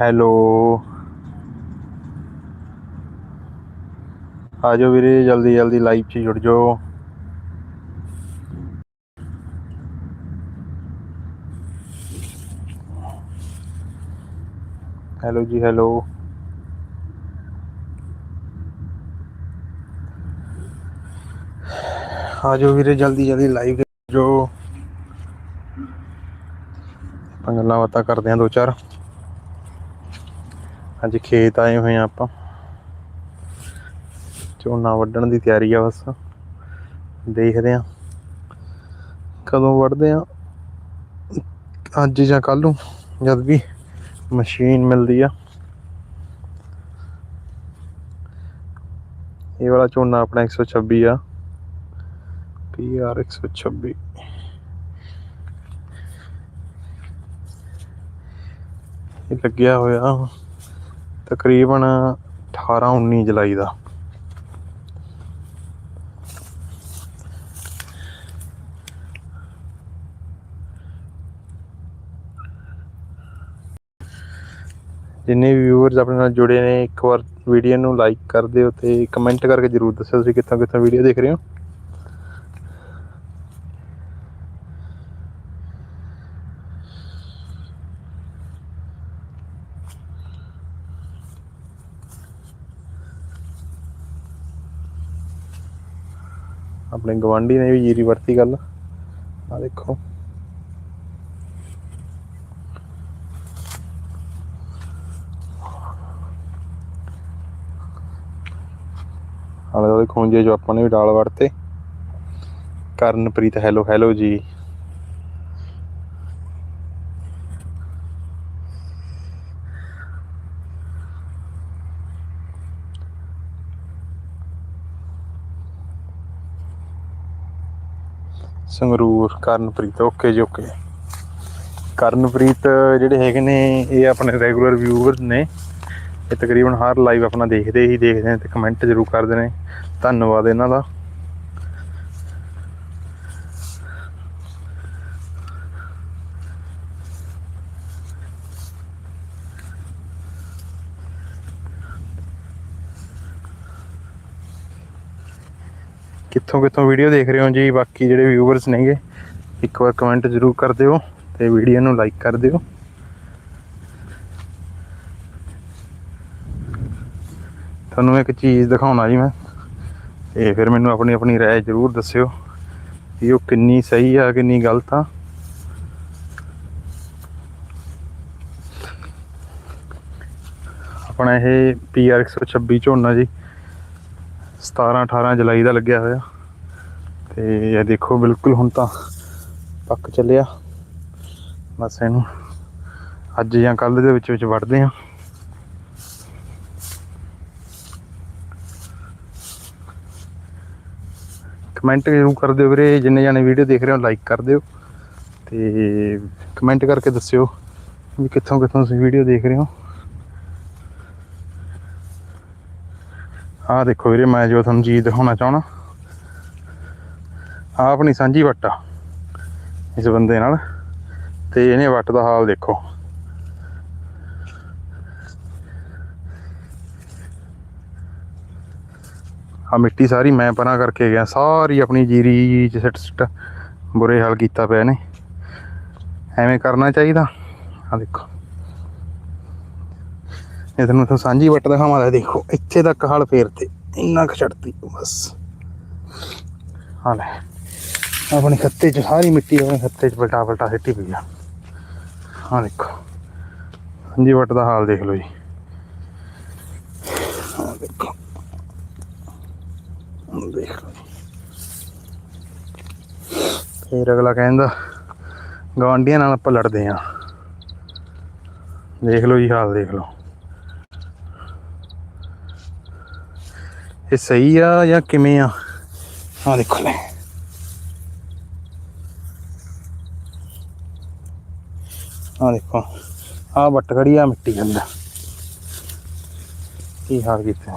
Hello. ਆ ਜਾਓ ਵੀਰੇ, ਜਲਦੀ ਜਲਦੀ ਲਾਈਵ 'ਚ ਜੁੜ ਜਾਓ। ਹੈਲੋ ਜੀ, ਹੈਲੋ। ਆ ਜਾਓ ਵੀਰੇ, ਜਲਦੀ ਜਲਦੀ ਲਾਈਵ ਤੇ ਜੋ ਆਪਾਂ ਗੱਲਾਂ ਬਾਤਾਂ ਕਰਦੇ ਆਂ ਦੋ ਚਾਰ। ਅੱਜ ਖੇਤ ਆਏ ਹੋਏ ਆ ਆਪਾਂ। ਝੋਨਾ ਵੱਢਣ ਦੀ ਤਿਆਰੀ ਆ ਬਸ। ਦੇਖਦੇ ਆਂ ਕਦੋਂ ਵੱਢਦੇ ਆ ਅੱਜ ਜਾਂ ਕੱਲ ਨੂੰ, ਜਦ ਵੀ ਮਸ਼ੀਨ ਮਿਲਦੀ ਆ। ਇਹ ਵਾਲਾ ਝੋਨਾ ਆਪਣਾ 126 ਆ। PR 126 ਇਹ ਲੱਗਿਆ ਹੋਇਆ। ਤਕਰੀਬਨ 18 19 ਜੁਲਾਈ ਦਾ। ਜਿੰਨੇ ਵੀ ਵਿਊਅਰਸ ਆਪਣੇ ਨਾਲ ਜੁੜੇ ਨੇ, ਇੱਕ ਵਾਰ ਵੀਡੀਓ ਨੂੰ ਲਾਈਕ ਕਰ ਦਿਓ ਤੇ ਕਮੈਂਟ ਕਰਕੇ ਜਰੂਰ ਦੱਸਿਓ ਤੁਸੀਂ ਕਿੱਥੋਂ ਕਿੱਥੋਂ ਵੀਡੀਓ ਦੇਖ ਰਹੇ ਹੋ। ਆਪਣੇ ਗਵਾਂਢੀ ਨੇ ਵੀ ਜੀਰੀ ਵਰਤੀ ਗੱਲ। ਆ ਦੇਖੋ। ਆਲੇ ਦੁਆਲੇ ਖੂੰਜੇ ਜੋ ਆਪਾਂ ਨੇ ਵੀ ਡਾਲ ਵੜਤੇ Karanpreet hello hello ji. Sangrur, Karanpreet okay ji okay Karanpreet ਜਿਹੜੇ ਹੈਗੇ ਨੇ, ਇਹ ਆਪਣੇ ਰੈਗੂਲਰ ਵਿਊਅਰ ਨੇ। ਇਹ ਤਕਰੀਬਨ ਹਰ ਲਾਈਵ ਆਪਣਾ ਦੇਖਦੇ ਹੀ ਦੇਖਦੇ ਨੇ ਤੇ ਕਮੈਂਟ ਜ਼ਰੂਰ ਕਰਦੇ ਨੇ। ਧੰਨਵਾਦ ਇਹਨਾਂ ਦਾ। ਕਿੱਥੋਂ ਕਿੱਥੋਂ ਵੀਡੀਓ ਦੇਖ ਰਹੇ ਹੋ ਜੀ ਬਾਕੀ ਜਿਹੜੇ ਵਿਊਅਰਸ ਨੇਗੇ ਇੱਕ ਵਾਰ ਕਮੈਂਟ ਜ਼ਰੂਰ ਕਰ ਦਿਓ ਤੇ ਵੀਡੀਓ ਨੂੰ ਲਾਈਕ ਕਰ ਦਿਓ ਤੁਹਾਨੂੰ ਇੱਕ ਚੀਜ਼ ਦਿਖਾਉਣਾ ਜੀ ਮੈਂ ਤੇ ਫਿਰ ਮੈਨੂੰ ਆਪਣੀ ਆਪਣੀ رائے ਜ਼ਰੂਰ ਦੱਸਿਓ ਕਿ ਉਹ ਕਿੰਨੀ ਸਹੀ ਆ ਕਿੰਨੀ ਗਲਤ ਆ ਆਪਣਾ ਇਹ PR 126 ਝੋਨਾ ਜੀ 17 18 ਜੁਲਾਈ ਦਾ ਲੱਗਿਆ ਹੋਇਆ। ਤੇ ਇਹ ਦੇਖੋ, ਬਿਲਕੁਲ ਹੁਣ ਤਾਂ ਪੱਕ ਚੱਲਿਆ। ਬਸ ਇਹਨੂੰ ਅੱਜ ਜਾਂ ਕੱਲ ਦੇ ਵਿੱਚ ਵਿੱਚ ਵੜਦੇ ਆ ਕਮੈਂਟ ਜ਼ਰੂਰ ਕਰ ਦਿਓ ਵੀਰੇ, ਜਿੰਨੇ ਜਾਣੇ ਵੀਡੀਓ ਦੇਖ ਰਹੇ ਹੋ ਲਾਈਕ ਕਰ ਦਿਓ। ਤੇ ਕਮੈਂਟ ਕਰਕੇ ਦੱਸਿਓ ਵੀ ਕਿੱਥੋਂ ਕਿੱਥੋਂ ਤੁਸੀਂ ਵੀਡੀਓ ਦੇਖ ਰਹੇ ਹੋ। ਆਹ ਦੇਖੋ ਵੀਰੇ, ਮੈਂ ਜੋ ਤੁਹਾਨੂੰ ਚੀਜ਼ ਦਿਖਾਉਣਾ ਚਾਹਣਾ ਆਹ ਆਪਣੀ ਸਾਂਝੀ ਵੱਟ ਆ, ਇਸ ਬੰਦੇ ਨਾਲ। ਤੇ ਇਹਨੇ ਵੱਟ ਦਾ ਹਾਲ ਦੇਖੋ। ਆ ਮਿੱਟੀ ਸਾਰੀ ਮੈਂ ਪਰਾਂ ਕਰਕੇ ਗਿਆ, ਸਾਰੀ ਆਪਣੀ ਜੀਰੀ ਚ ਸਿੱਟ ਸਿੱਟ ਬੁਰੇ ਹਾਲ ਕੀਤਾ ਪਿਆ ਨੇ ਐਵੇਂ ਕਰਨਾ ਚਾਹੀਦਾ। ਆ ਦੇਖੋ। ਇਹ ਤੁਹਾਨੂੰ ਤਾਂ ਸਾਂਝੀ ਵੱਟ ਦਿਖਾਵਾਂ, ਲੈ ਦੇਖੋ, ਇੱਥੇ ਤੱਕ ਹਲ ਫੇਰ ਤੇ, ਇੰਨਾ ਕੁ ਛੱਡਤੀ, ਬਸ। ਹਾਂ ਆਪਣੇ ਖੱਤੇ ਚ, ਸਾਰੀ ਮਿੱਟੀ ਆਪਣੇ ਖੱਤੇ ਚ ਪਲਟਾ ਪਲਟਾ ਸਿੱਟੀ ਪਈ ਆ। ਹਾਂ ਦੇਖੋ, ਸਾਂਝੀ ਵੱਟ ਦਾ ਹਾਲ ਦੇਖ ਲਓ ਜੀ। ਹਾਂ ਦੇਖੋ ਦੇਖ ਲਓ ਜੀ। ਫਿਰ ਅਗਲਾ ਕਹਿੰਦਾ, ਗਵਾਂਢੀਆਂ ਨਾਲ ਆਪਾਂ ਲੜਦੇ ਆ। ਦੇਖ ਲਓ ਜੀ, ਹਾਲ ਦੇਖ ਲਓ। ਇਹ ਸਹੀ ਆ ਜਾਂ ਕਿਵੇਂ ਆ? ਆ ਦੇਖੋ ਲੈ। ਆ ਦੇਖੋ ਆ ਵੱਟ ਖੜੀ ਆ ਮਿੱਟੀ ਅੰਦਰ। ਕੀ ਹਾਲ ਕੀਤਾ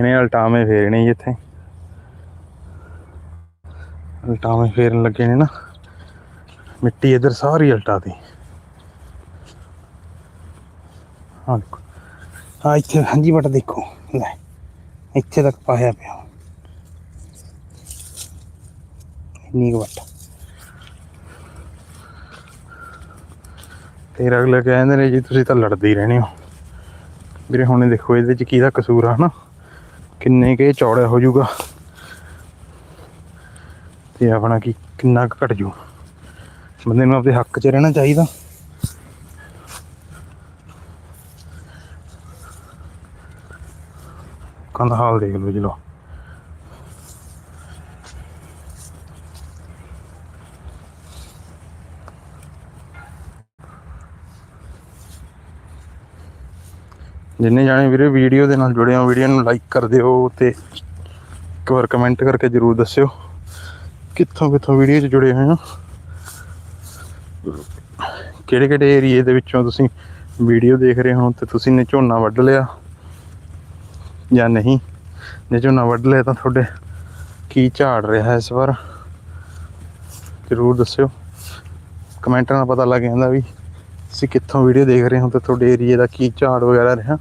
ਇਹਨੇ ਅਲਟਾਵੇਂ ਫੇਰਨੇ ਜੀ ਇੱਥੇ। ਅਲਟਾਵੇਂ ਫੇਰਨ ਲੱਗੇ ਨੇ ਨਾ। ਮਿੱਟੀ ਇਧਰ ਸਾਰੀ ਅਲਟਾਤੀ ਹਾਂ ਦੇਖੋ। ਹਾਂ ਇੱਥੇ, ਹਾਂਜੀ, ਬਟ ਦੇਖੋ। ਲੈ, ਇੱਥੇ ਤੱਕ ਪਾਇਆ ਪਿਆ। ਇੰਨੀ ਕੁ ਵੱਟ। ਫਿਰ ਅਗਲੇ ਕਹਿੰਦੇ ਨੇ ਜੀ, ਤੁਸੀਂ ਤਾਂ ਲੜਦੇ ਹੀ ਰਹਿਣੇ ਹੋ। ਵੀਰੇ, ਹੁਣੇ ਦੇਖੋ, ਇਹਦੇ ਚ ਕਿਹਦਾ ਕਸੂਰ ਆ, ਹਨਾ? ਕਿੰਨੇ ਕੇ ਚੌੜਾ ਹੋ ਜਾਊਗਾ? ਤੇ ਆਪਣਾ ਕੀ, ਕਿੰਨਾ ਕੁ ਘਟ ਜੂ ਬੰਦੇ ਨੂੰ ਆਪਦੇ ਹੱਕ 'ਚ ਰਹਿਣਾ ਚਾਹੀਦਾ। ਕੰਧ ਹਾਲ ਦੇਖ ਲਓ ਜੀ ਲੋ ਜਿੰਨੇ ਜਾਣੇ ਵੀਰੇ ਵੀਡੀਓ ਦੇ ਨਾਲ ਜੁੜੇ ਹੋ ਵੀਡੀਓ ਨੂੰ ਲਾਈਕ ਕਰ ਦਿਓ ਤੇ ਇੱਕ ਵਾਰ ਕਮੈਂਟ ਕਰਕੇ ਜਰੂਰ ਦੱਸਿਓ ਕਿੱਥੋਂ ਕਿੱਥੋਂ ਵੀਡੀਓ 'ਚ ਜੁੜੇ ਹੋਏ ਹੋ। ਕਿਹੜੇ ਕਿਹੜੇ ਏਰੀਏ ਦੇ ਵਿੱਚੋਂ ਤੁਸੀਂ ਵੀਡੀਓ ਦੇਖ ਰਹੇ ਹੋ ਤੇ ਤੁਸੀਂ ਨੇ ਝੋਨਾ ਵੱਢ ਲਿਆ ਜਾਂ ਨਹੀਂ? ਜੇ ਝੋਨਾ ਵੱਢ ਲਿਆ ਤਾਂ ਤੁਹਾਡੇ ਕੀ ਝਾੜ ਰਿਹਾ ਇਸ ਵਾਰ? ਜਰੂਰ ਦੱਸਿਓ। ਕਮੈਂਟ ਨਾਲ ਪਤਾ ਲੱਗ ਜਾਂਦਾ ਵੀ ਤੁਸੀਂ ਕਿੱਥੋਂ ਵੀਡੀਓ ਦੇਖ ਰਹੇ ਹੋ ਤੇ ਤੁਹਾਡੇ ਏਰੀਏ ਦਾ ਕੀ ਝਾੜ ਵਗੈਰਾ ਰਿਹਾ।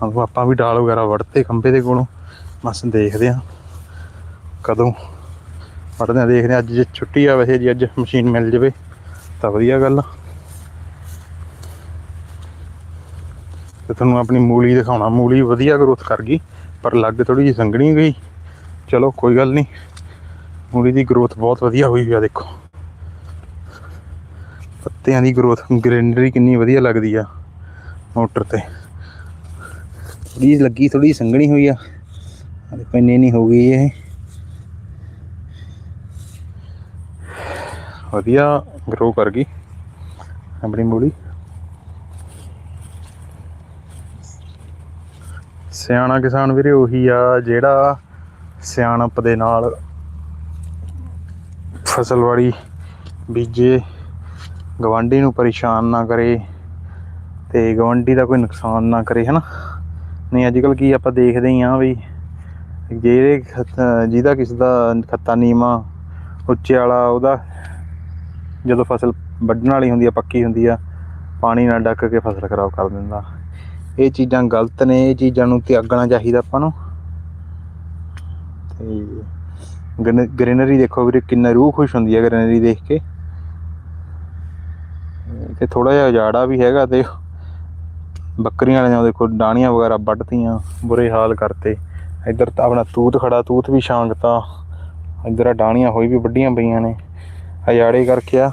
ਆਪਾਂ ਵੀ ਡਾਲ ਵਗੈਰਾ ਵੜਤੇ ਖੰਬੇ ਦੇ ਕੋਲੋਂ। ਬਸ ਦੇਖਦੇ ਆ ਕਦੋਂ ਵੜਦੇ ਆ ਦੇਖਦੇ ਆ ਅੱਜ ਜੇ ਛੁੱਟੀ ਆ ਵੈਸੇ ਜੀ, ਅੱਜ ਮਸ਼ੀਨ ਮਿਲ ਜਾਵੇ ਤਾਂ ਵਧੀਆ ਗੱਲ ਆ। ਤੇ ਤੁਹਾਨੂੰ ਆਪਣੀ ਮੂਲੀ ਦਿਖਾਉਣਾ। ਮੂਲੀ ਵਧੀਆ ਗਰੋਥ ਕਰ ਗਈ, ਪਰ ਲੱਗ ਥੋੜੀ ਜਿਹੀ ਸੰਘਣੀ ਗਈ। ਚਲੋ ਕੋਈ ਗੱਲ ਨਹੀਂ, ਮੂਲੀ ਦੀ ਗਰੋਥ ਬਹੁਤ ਵਧੀਆ ਹੋਈ ਹੋਈ ਆ, ਦੇਖੋ। ਪੱਤਿਆਂ ਦੀ ਗਰੋਥ ਗ੍ਰੀਨਰੀ ਕਿੰਨੀ ਵਧੀਆ ਲੱਗਦੀ ਆ ਮੋਟਰ ਤੇ। ਥੋੜੀ ਲੱਗੀ ਥੋੜੀ ਸੰਘਣੀ ਹੋਈ ਆ। ਹਲੇ ਪੈਨੇ ਨਹੀਂ ਹੋ ਗਈ ਇਹ। ਵਧੀਆ ਗਰੋ ਕਰ ਗਈ ਆਪਣੀ ਮੂਲੀ ਸਿਆਣਾ ਕਿਸਾਨ ਵੀਰੇ ਉਹੀ ਆ, ਜਿਹੜਾ ਸਿਆਣਪ ਦੇ ਨਾਲ ਫਸਲ ਵਾੜੀ ਬੀਜੇ, ਗਵਾਂਢੀ ਨੂੰ ਪਰੇਸ਼ਾਨ ਨਾ ਕਰੇ ਤੇ ਗਵਾਂਢੀ ਦਾ ਕੋਈ ਨੁਕਸਾਨ ਨਾ ਕਰੇ, ਹਨਾ? ਨਹੀਂ ਅੱਜ ਕੱਲ ਕੀ ਆਪਾਂ ਦੇਖਦੇ ਹੀ ਆ ਵੀ ਜਿਹੜੇ ਖਤ- ਜਿਹਦਾ ਕਿਸ ਦਾ ਖੱਤਾ ਨੀਵਾ, ਉੱਚੇ ਵਾਲਾ, ਉਹਦਾ ਜਦੋਂ ਫਸਲ ਵੱਢਣ ਵਾਲੀ ਹੁੰਦੀ ਆ, ਪੱਕੀ ਹੁੰਦੀ ਆ, ਪਾਣੀ ਨਾਲ ਡੱਕ ਕੇ ਫਸਲ ਖਰਾਬ ਕਰ ਦਿੰਦਾ। ਇਹ ਚੀਜ਼ਾਂ ਗਲਤ ਨੇ, ਇਹ ਚੀਜ਼ਾਂ ਨੂੰ ਤਿਆਗਣਾ ਚਾਹੀਦਾ ਆਪਾਂ ਨੂੰ। ਤੇ ਗ੍ਰੀਨਰੀ ਦੇਖੋ ਵੀਰੇ, ਕਿੰਨਾ ਰੂਹ ਖੁਸ਼ ਹੁੰਦੀ ਹੈ ਗ੍ਰੀਨਰੀ ਦੇਖ ਕੇ। ਤੇ ਥੋੜਾ ਜਿਹਾ ਉਜਾੜਾ ਵੀ ਹੈਗਾ ਤੇ ਬੱਕਰੀਆਂ ਵਾਲਿਆਂ ਦੇਖੋ ਡਾਣੀਆਂ ਵਗੈਰਾ ਵੱਢਤੀਆਂ, ਬੁਰੇ ਹਾਲ ਕਰਤੇ। ਇੱਧਰ ਤਾਂ ਆਪਣਾ ਤੂਤ ਖੜਾ, ਤੂਤ ਵੀ ਛਾਂਗਤਾ ਇੱਧਰ ਆ ਡਾਣੀਆਂ ਹੋਈ ਵੀ ਵੱਡੀਆਂ ਪਈਆਂ ਨੇ। ਅਜਾੜੇ ਕਰਕੇ ਆ।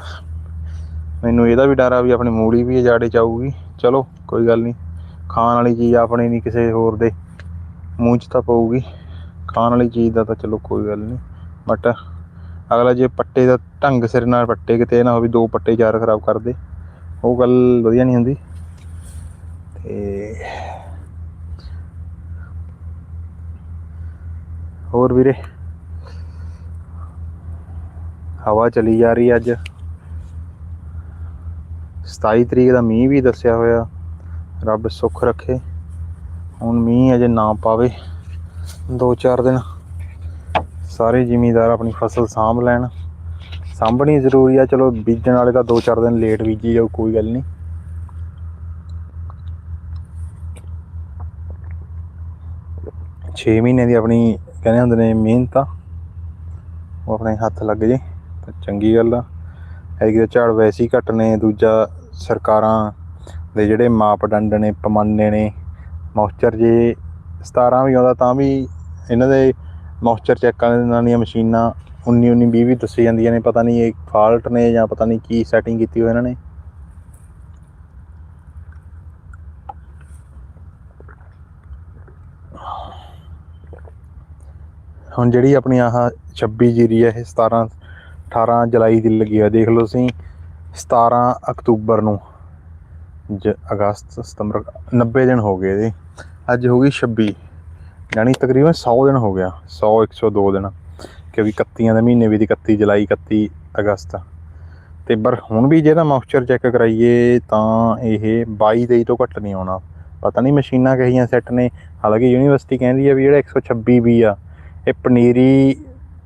ਮੈਨੂੰ ਇਹਦਾ ਵੀ ਡਰ ਆ ਵੀ ਆਪਣੀ ਮੂਲੀ ਵੀ ਉਜਾੜੇ ਚ ਆਊਗੀ। ਚਲੋ, ਕੋਈ ਗੱਲ ਨਹੀਂ। ਖਾਣ ਵਾਲੀ ਚੀਜ਼ ਆਪਣੇ ਨਹੀਂ ਕਿਸੇ ਹੋਰ ਦੇ ਮੂੰਹ 'ਚ ਤਾਂ ਪਊਗੀ। ਖਾਣ ਵਾਲੀ ਚੀਜ਼ ਦਾ ਤਾਂ ਚਲੋ ਕੋਈ ਗੱਲ ਨਹੀਂ। ਬਟ ਅਗਲਾ ਜੇ ਪੱਟੇ ਦਾ ਢੰਗ ਸਿਰ ਨਾਲ ਪੱਟੇ ਕਿਤੇ ਨਾ ਹੋਵੇ, ਦੋ ਪੱਟੇ ਚਾਰ ਖਰਾਬ ਕਰ ਦੇ। ਉਹ ਗੱਲ ਵਧੀਆ ਨਹੀਂ ਹੁੰਦੀ। ਤੇ ਹੋਰ ਵੀਰੇ? ਹਵਾ ਚਲੀ ਜਾ ਰਹੀ ਅੱਜ। 27 ਤਰੀਕ ਦਾ ਮੀਂਹ ਵੀ ਦੱਸਿਆ ਹੋਇਆ। ਰੱਬ ਸੁੱਖ ਰੱਖੇ। ਹੁਣ ਮੀਂਹ ਅਜੇ ਨਾ ਪਾਵੇ। ਦੋ ਚਾਰ ਦਿਨ ਸਾਰੇ ਜ਼ਿਮੀਂਦਾਰ ਆਪਣੀ ਫਸਲ ਸਾਂਭ ਲੈਣ। ਸਾਂਭਣੀ ਜ਼ਰੂਰੀ ਆ। ਚਲੋ ਬੀਜਣ ਵਾਲੇ ਤਾਂ ਦੋ ਚਾਰ ਦਿਨ ਲੇਟ ਬੀਜੀ ਜਾਓ ਕੋਈ ਗੱਲ ਨਹੀਂ। ਛੇ ਮਹੀਨੇ ਦੀ ਆਪਣੀ ਕਹਿੰਦੇ ਹੁੰਦੇ ਨੇ ਮਿਹਨਤ ਆ। ਉਹ ਆਪਣੇ ਹੱਥ ਲੱਗ ਜੇ, ਤਾਂ ਚੰਗੀ ਗੱਲ ਆ। ਐਤਕੀ ਤਾਂ ਝਾੜ ਵੈਸੇ ਹੀ ਘੱਟ ਨੇ, ਦੂਜਾ ਸਰਕਾਰਾਂ ਦੇ ਜਿਹੜੇ ਮਾਪਦੰਡ ਨੇ, ਪੈਮਾਨੇ ਨੇ ਮੌਇਸਚਰ ਜੇ 17 ਵੀ ਆਉਂਦਾ ਤਾਂ ਵੀ ਇਹਨਾਂ ਦੇ ਮੌਇਸਚਰ ਚੈੱਕ ਕਰਨ ਦੀਆਂ ਮਸ਼ੀਨਾਂ 19 19 20 ਵੀ ਦੱਸੀ ਜਾਂਦੀਆਂ ਨੇ, ਪਤਾ ਨਹੀਂ ਇਹ ਫਾਲਟ ਨੇ ਜਾਂ ਪਤਾ ਨਹੀਂ ਕੀ ਸੈਟਿੰਗ ਕੀਤੀ ਹੋਈ ਇਹਨਾਂ ਨੇ। ਹੁਣ ਜਿਹੜੀ ਆਪਣੀ ਆਹ 26 ਜੀਰੀ ਹੈ ਇਹ 17 18 ਜੁਲਾਈ ਦੀ ਲੱਗੀ ਹੋਈ ਦੇਖ ਲਓ ਤੁਸੀਂ 17 ਅਕਤੂਬਰ ਨੂੰ, ਜ, ਅਗਸਤ, ਸਤੰਬਰ 90 ਦਿਨ ਹੋ ਗਏ ਇਹਦੇ। ਅੱਜ ਹੋ ਗਈ 26 ਯਾਨੀ ਤਕਰੀਬਨ 100 ਦਿਨ ਹੋ ਗਿਆ 100 102 ਦਿਨ। ਕਿਉਂਕਿ 31 ਦੇ ਮਹੀਨੇ ਵੀ ਦੀ 31 ਜੁਲਾਈ 31 ਅਗਸਤ। ਤੇ ਪਰ ਹੁਣ ਵੀ ਜੇ ਇਹਦਾ ਮੌਇਸਚਰ ਚੈੱਕ ਕਰਾਈਏ, ਤਾਂ ਇਹ 22 23 ਤੋਂ ਘੱਟ ਨਹੀਂ ਆਉਣਾ। ਪਤਾ ਨਹੀਂ ਮਸ਼ੀਨਾਂ ਕਹੀਆਂ ਸੈੱਟ ਨੇ, ਹਾਲਾਂਕਿ ਯੂਨੀਵਰਸਿਟੀ ਕਹਿੰਦੀ ਆ ਵੀ ਜਿਹੜਾ 126 ਵੀ ਆ ਇਹ ਪਨੀਰੀ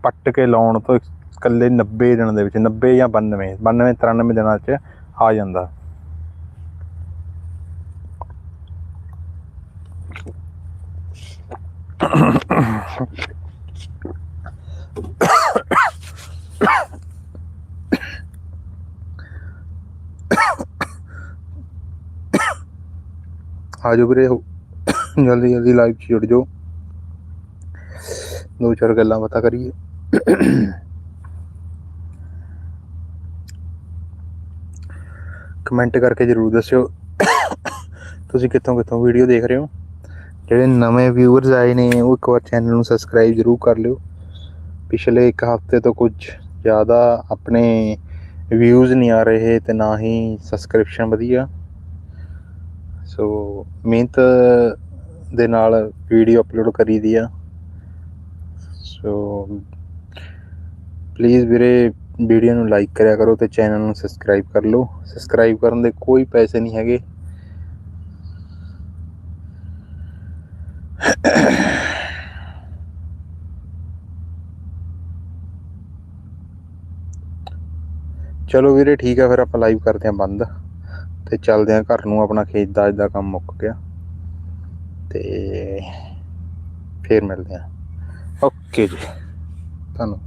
ਪੱਟ ਕੇ ਲਾਉਣ ਤੋਂ ਇਕੱਲੇ 90 ਦਿਨ ਦੇ ਵਿੱਚ 90 ਜਾਂ 92 92 93 ਦਿਨਾਂ 'ਚ ਆ ਜਾਂਦਾ। ਆ ਜਾਓ ਵੀਰੇ ਜਲਦੀ ਜਲਦੀ ਲਾਈਵ 'ਚ ਜੁੜ ਜਾਓ। ਦੋ ਚਾਰ ਗੱਲਾਂ ਬਾਤਾਂ ਕਰੀਏ। ਕਮੈਂਟ ਕਰਕੇ ਜਰੂਰ ਦੱਸਿਓ। ਤੁਸੀਂ ਕਿੱਥੋਂ ਕਿੱਥੋਂ ਵੀਡੀਓ ਦੇਖ ਰਹੇ ਹੋ? ਜਿਹੜੇ ਨਵੇਂ ਵਿਊਅਰਸ ਆਏ ਨੇ, ਉਹ ਇੱਕ ਵਾਰ ਚੈਨਲ ਨੂੰ ਸਬਸਕ੍ਰਾਈਬ ਜਰੂਰ ਕਰ ਲਿਓ। ਪਿਛਲੇ ਇੱਕ ਹਫ਼ਤੇ ਤੋਂ ਕੁਝ ਜ਼ਿਆਦਾ ਆਪਣੇ ਵਿਊਜ਼ ਨਹੀਂ ਆ ਰਹੇ ਤੇ ਨਾ ਹੀ ਸਬਸਕ੍ਰਿਪਸ਼ਨ ਵਧੀਆ। ਸੋ ਮਿਹਨਤ ਦੇ ਨਾਲ ਵੀਡੀਓ ਅਪਲੋਡ ਕਰੀਦੀ ਆ। ਸੋ ਪਲੀਜ਼ ਵੀਰੇ ਵੀਡੀਓ ਨੂੰ ਲਾਈਕ ਕਰਿਆ ਕਰੋ ਤੇ ਚੈਨਲ ਨੂੰ ਸਬਸਕ੍ਰਾਈਬ ਕਰ ਲਓ। ਸਬਸਕ੍ਰਾਈਬ ਕਰਨ ਦੇ ਕੋਈ ਪੈਸੇ ਨਹੀਂ ਹੈਗੇ। ਚਲੋ ਵੀਰੇ ਠੀਕ ਆ, ਫਿਰ ਆਪਾਂ ਲਾਈਵ ਕਰਦੇ ਆਂ ਬੰਦ। ਤੇ ਚੱਲਦੇ ਆਂ ਘਰ ਨੂੰ, ਆਪਣਾ ਖੇਤ ਦਾ ਅੱਜ ਦਾ ਕੰਮ ਮੁੱਕ ਗਿਆ। ਤੇ ਫੇਰ ਮਿਲਦੇ ਆਂ ਓਕੇ ਜੀ। ਤੁਹਾਨੂੰ